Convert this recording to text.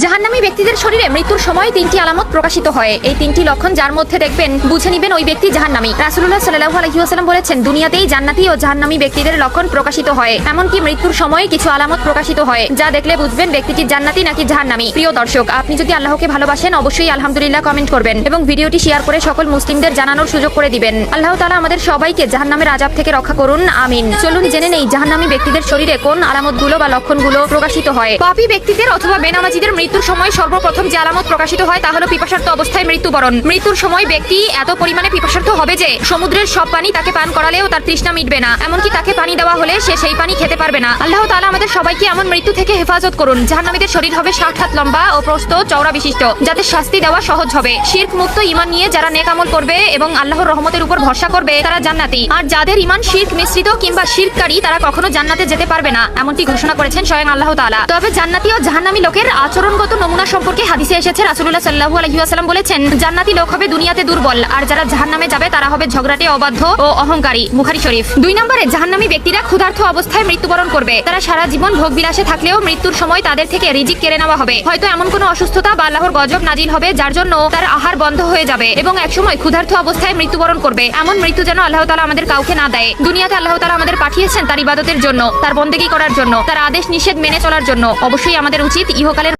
জাহান্নামী ব্যক্তিদের শরীরে মৃত্যুর সময় তিনটি আলামত প্রকাশিত হয়। এই তিনটি লক্ষণ যার মধ্যে দেখবেন, বুঝে নিবেন ওই ব্যক্তি জাহান্নামী। রাসুল্লাহ সাল্লাহ আলহিহাস্লাম বলেছেন, দুনিয়াতেই জান্নাতি ও জাহান্নামী ব্যক্তিদের লক্ষণ প্রকাশিত হয়। এমনকি মৃত্যুর সময় কিছু আলামত প্রকাশিত হয়, যা দেখলে বুঝবেন ব্যক্তিটি জান্নাতি নাকি জাহান্নামী। প্রিয় দর্শক, আপনি যদি আল্লাহকে ভালোবাসেন, অবশ্যই আলহামদুলিল্লাহ কমেন্ট করবেন এবং ভিডিওটি শেয়ার করে সকল মুসলিমদের জানানোর সুযোগ করে দিবেন। আল্লাহ তালা আমাদের সবাইকে জাহান্নামের আজাব থেকে রক্ষা করুন, আমিন। চলুন জেনে নেই জাহান্নামী ব্যক্তিদের শরীরে কোন আলামতগুলো বা লক্ষণগুলো প্রকাশিত হয়। পাপী ব্যক্তিদের অথবা বেনামাজিদের মৃত্যুর সময় সর্বপ্রথম যে আলামত প্রকাশিত হয় তা হলো পিপাসার্থ অবস্থায় মৃত্যুবরণ। মৃত্যুর সময় ব্যক্তি এত পরিমাণে পিপাসার্থ হবে যে সমুদ্রের সব পানি তাকে পান করালেও তার তৃষ্ণা মিটবে না। এমনকি তাকে পানি দেওয়া হলে সে সেই পানি খেতে পারবে না। আল্লাহ তালা আমাদের সবাইকে এমন মৃত্যু থেকে হেফাজত করুন। জাহান্নামীদের শরীর হবে ষাট হাত লম্বা ও প্রস্ত চওড়া বিশিষ্ট, যাতে শাস্তি দেওয়া সহজ হবে। শির্ক মুক্ত ইমান নিয়ে যারা নেক আমল করবে এবং আল্লাহর রহমতের উপর ভরসা করবে, তারা জান্নাতি। আর যাদের ইমান শির্ক মিশ্রিত কিংবা শিরকারী তারা কখনো জান্নাতে যেতে পারবে না, এমনটি ঘোষণা করেছেন স্বয়ং আল্লাহ তালা তবে জান্নাতি ও জাহান্নামী লোকের আচরণগত নমুনা সম্পর্কে হাদিসে এসেছে, রাসূলুল্লাহ সাল্লাল্লাহু আলাইহি ওয়াসাল্লাম বলেছেন, জান্নাতি লোক হবে দুনিয়াতে দুর্বল, আর যারা জাহান্নামে যাবে তারা হবে ঝগড়াটে, অবাধ্য ও অহংকারী। মুখারি শরীফ। দুই নম্বরে, জাহান্নামী ব্যক্তিরা ক্ষুধার্থ অবস্থায় মৃত্যুবরণ করবে। তারা সারা জীবন ভোগ বিলাসে থাকলেও মৃত্যুর সময় তাদের থেকে রিজিক কেড়ে নেওয়া হবে। হয়তো এমন কোনো অসুস্থতা বা আল্লাহর গজব নাজিল হবে, যার জন্য তার আহার বন্ধ হয়ে যাবে এবং একসময় ক্ষুধার্থ অবস্থায় মৃত্যুবরণ করবে। এমন মৃত্যু যেন আল্লাহ তালা আমাদের কাউকে না দেয়। দুনিয়াতে আল্লাহ তালা আমাদের পাঠিয়েছেন তার ইবাদতের জন্য, তার বন্দেগী করার জন্য, তার আদেশ নিষেধ মেনে চলার জন্য। অবশ্যই আমাদের উচিত ইহকালের